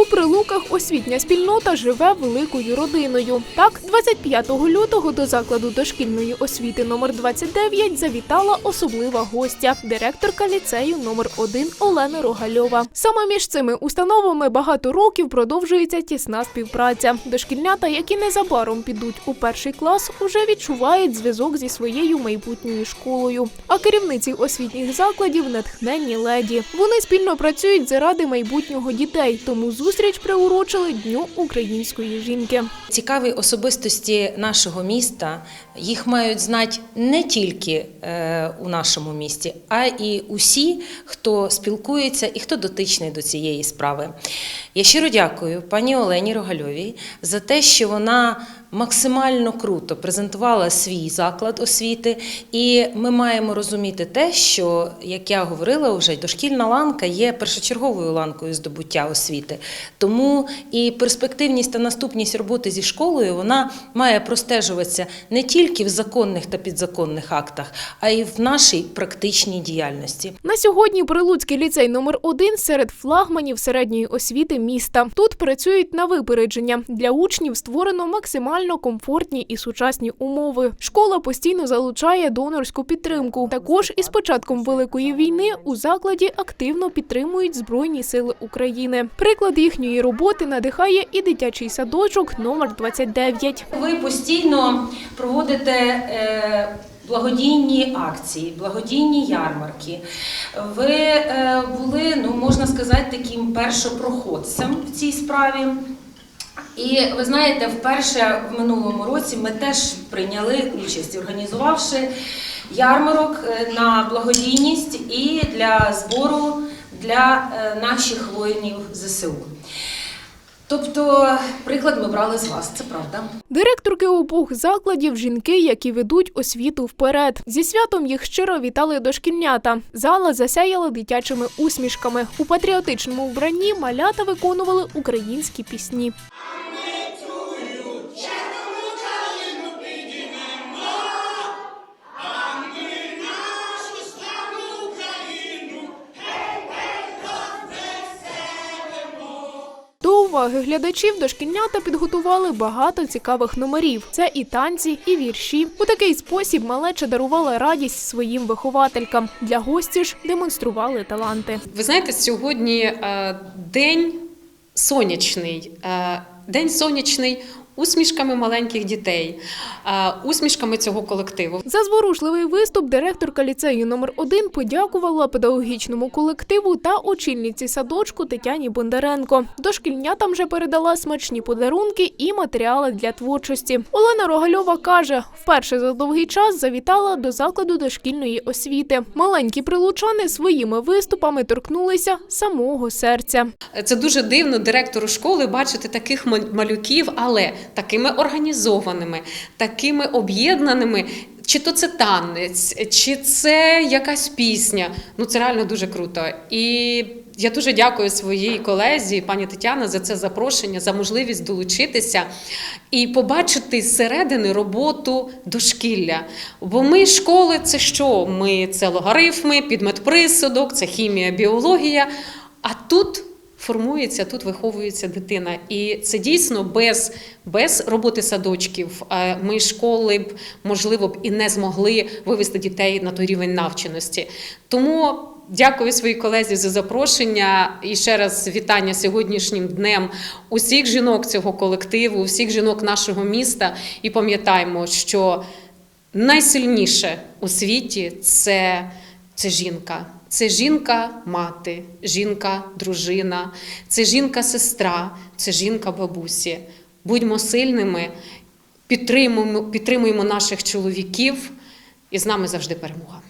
У прилуках освітня спільнота живе великою родиною. Так, 25 лютого до закладу дошкільної освіти номер 29 завітала особлива гостя, директорка ліцею номер 1 Олена Рогальова. Саме між цими установами багато років продовжується тісна співпраця. Дошкільнята, які незабаром підуть у перший клас, уже відчувають зв'язок зі своєю майбутньою школою. А керівниці освітніх закладів натхненні леді. Вони спільно працюють заради майбутнього дітей, тому зустріч приурочили Дню української жінки. Цікаві особистості нашого міста їх мають знати не тільки е, у нашому місті, а і усі, хто спілкується і хто дотичний до цієї справи. Я щиро дякую пані Олені Рогальовій за те, що вона максимально круто презентувала свій заклад освіти, і ми маємо розуміти те, що як я говорила, вже дошкільна ланка є першочерговою ланкою здобуття освіти. Тому і перспективність та наступність роботи зі школою вона має простежуватися не тільки в законних та підзаконних актах, а й в нашій практичній діяльності. На сьогодні Прилуцький ліцей номер 1 серед флагманів середньої освіти міста. Тут працюють на випередження. Для учнів створено максимально комфортні і сучасні умови. Школа постійно залучає донорську підтримку. Також із початком великої війни у закладі активно підтримують збройні сили України. Приклад їхньої роботи надихає і дитячий садочок номер 29. Ви постійно проводите е, благодійні акції, благодійні ярмарки. Ви е, були, ну можна сказати, таким першопроходцем в цій справі. І ви знаєте, вперше в минулому році ми теж прийняли участь, організувавши ярмарок е, на благодійність і для збору для е, наших воїнів ЗСУ. Тобто, приклад ми брали з вас, це правда. Директорки обох закладів жінки, які ведуть освіту вперед. Зі святом їх щиро вітали дошкільнята. Зала засяяла дитячими усмішками. У патріотичному вбранні малята виконували українські пісні. Уваги глядачів дошкільнята підготували багато цікавих номерів. Це і танці, і вірші. У такий спосіб малеча дарувала радість своїм вихователькам. Для гості ж демонстрували таланти. Ви знаєте, сьогодні е, день сонячний, е, день сонячний усмішками маленьких дітей, усмішками цього колективу. За зворушливий виступ директорка ліцею номер 1 подякувала педагогічному колективу та очільниці садочку Тетяні Бондаренко. Дошкільнятам же передала смачні подарунки і матеріали для творчості. Олена Рогальова каже, вперше за довгий час завітала до закладу дошкільної освіти. Маленькі прилучани своїми виступами торкнулися самого серця. Це дуже дивно директору школи бачити таких ма- малюків, але такими організованими, такими об'єднаними. Чи то це танець, чи це якась пісня. Ну це реально дуже круто. І я дуже дякую своїй колезі, пані Тетяна, за це запрошення, за можливість долучитися і побачити зсередини роботу дошкілля. Бо ми школи це що? Ми це логарифми, підметприсудок, це хімія, біологія. А тут формується, тут виховується дитина. І це дійсно без, без роботи садочків. е, Ми школи б, можливо, б і не змогли вивести дітей на той рівень навченості. Тому. Дякую своїй колезі за запрошення і ще раз вітання сьогоднішнім днем усіх жінок цього колективу, усіх жінок нашого міста. І пам'ятаємо, що найсильніше у світі це, це жінка. Це жінка-мати, жінка-дружина, це жінка-сестра, це жінка-бабусі. Будьмо сильними, підтримуємо, підтримуємо наших чоловіків, і з нами завжди перемога.